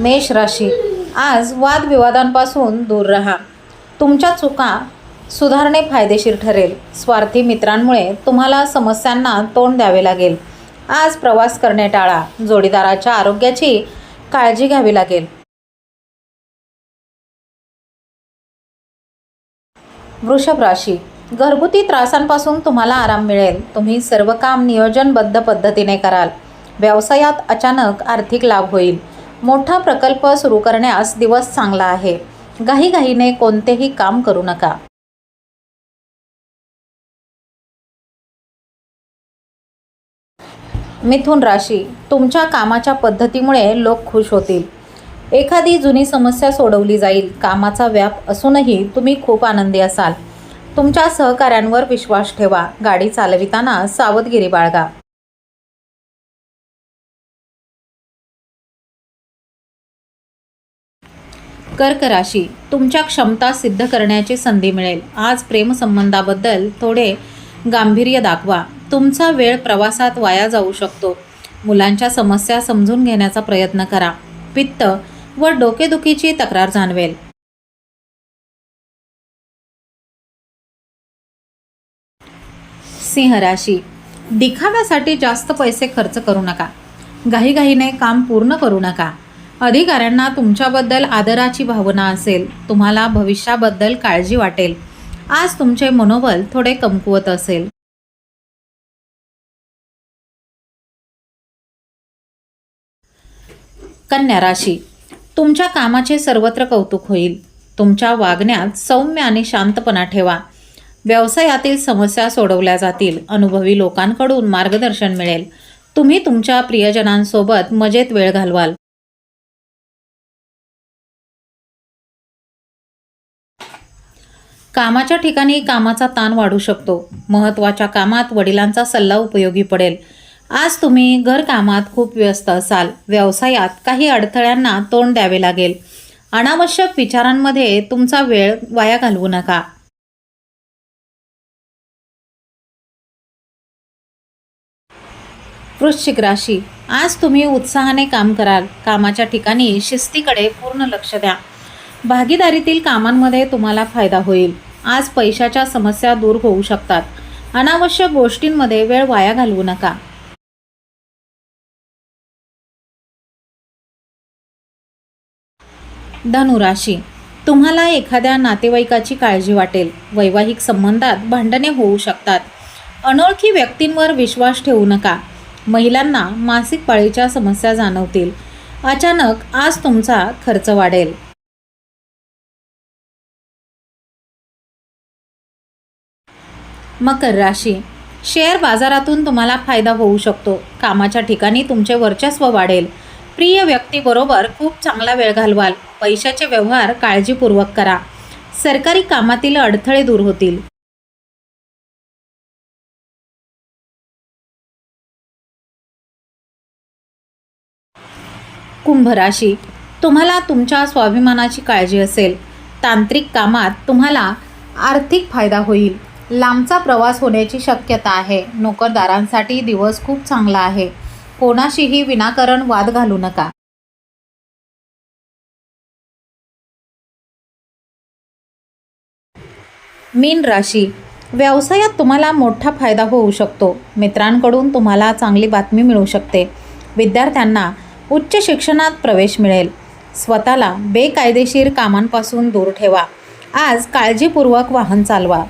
मेष राशी. आज वादविवादांपासून दूर राहा. तुमच्या चुका सुधारणे फायदेशीर ठरेल. स्वार्थी मित्रांमुळे तुम्हाला समस्यांना तोंड द्यावे लागेल. आज प्रवास करणे टाळा. जोडीदाराच्या आरोग्याची काळजी घ्यावी लागेल. वृषभ राशी. घरगुती त्रासांपासून तुम्हाला आराम मिळेल. तुम्ही सर्व काम नियोजनबद्ध पद्धतीने कराल. व्यवसायात अचानक आर्थिक लाभ होईल. मोठा प्रकल्प सुरू करण्यास दिवस चांगला आहे. घाईघाईने कोणतेही काम करू नका. मिथुन राशी तुमच्या कामाच्या पद्धतीमुळे लोक खुश होतील. एखादी जुनी समस्या सोडवली जाईल. कामाचा व्याप असूनही तुम्ही खूप आनंदी असाल. तुमच्या सहकाऱ्यांवर विश्वास ठेवा. गाडी चालविताना सावधगिरी बाळगा. कर्क राशी तुमच्या क्षमता सिद्ध करण्याची संधी मिळेल. आज प्रेमसंबंधाबद्दल थोडे गांभीर्य दाखवा. तुमचा वेळ प्रवासात वाया जाऊ शकतो. मुलांच्या समस्या समजून घेण्याचा प्रयत्न करा. पित्त व डोकेदुखीची तक्रार जाणवेल. सिंह राशी. दिखाव्यासाठी जास्त पैसे खर्च करू नका. घाईघाईने काम पूर्ण करू नका. अधिकाऱ्यांना तुमच्याबद्दल आदराची भावना असेल तुम्हाला भविष्याबद्दल काळजी वाटेल. आज तुमचे मनोबल थोडे कमकुवत असेल. कन्या राशी. तुमच्या कामाचे सर्वत्र कौतुक होईल. तुमच्या वागण्यात सौम्य आणि शांतपणा ठेवा. व्यवसायातील समस्या सोडवल्या जातील. अनुभवी लोकांकडून मार्गदर्शन मिळेल. तुम्ही तुमच्या प्रियजनांसोबत मजेत वेळ घालवाल. कामाच्या ठिकाणी कामाचा ताण वाढू शकतो. महत्त्वाच्या कामात वडिलांचा सल्ला उपयोगी पडेल. आज तुम्ही घरकामात खूप व्यस्त असाल. व्यवसायात काही अडथळ्यांना तोंड द्यावे लागेल. अनावश्यक विचारांमध्ये तुमचा वेळ वाया घालवू नका. वृश्चिक राशी. आज तुम्ही उत्साहाने काम कराल. कामाच्या ठिकाणी शिस्तीकडे पूर्ण लक्ष द्या. भागीदारीतील कामांमध्ये तुम्हाला फायदा होईल. आज पैशाच्या समस्या दूर होऊ शकतात. अनावश्यक गोष्टींमध्ये वेळ वाया घालवू नका. धनुराशी. तुम्हाला एखाद्या नातेवाईकाची काळजी वाटेल. वैवाहिक संबंधात भांडणे होऊ शकतात. अनोळखी व्यक्तींवर विश्वास ठेवू नका. महिलांना मासिक पाळीच्या समस्या जाणवतील. अचानक आज तुमचा खर्च वाढेल. मकर राशी. शेअर बाजारातून तुम्हाला फायदा होऊ शकतो. कामाच्या ठिकाणी तुमचे वर्चस्व वाढेल. प्रिय व्यक्तीबरोबर खूप चांगला वेळ घालवाल. पैशाचे व्यवहार काळजीपूर्वक करा. सरकारी कामातील अडथळे दूर होतील. कुंभ राशी. तुम्हाला तुमच्या स्वाभिमानाची काळजी असेल. तांत्रिक कामात तुम्हाला आर्थिक फायदा होईल. लांबचा प्रवास होण्याची शक्यता आहे. नोकरदारांसाठी दिवस खूप चांगला आहे. कोणाशीही विनाकारण वाद घालू नका. मीन राशी. व्यवसायात तुम्हाला मोठा फायदा होऊ शकतो. मित्रांकडून तुम्हाला चांगली बातमी मिळू शकते. विद्यार्थ्यांना उच्च शिक्षणात प्रवेश मिळेल. स्वतःला बेकायदेशीर कामांपासून दूर ठेवा. आज काळजीपूर्वक वाहन चालवा.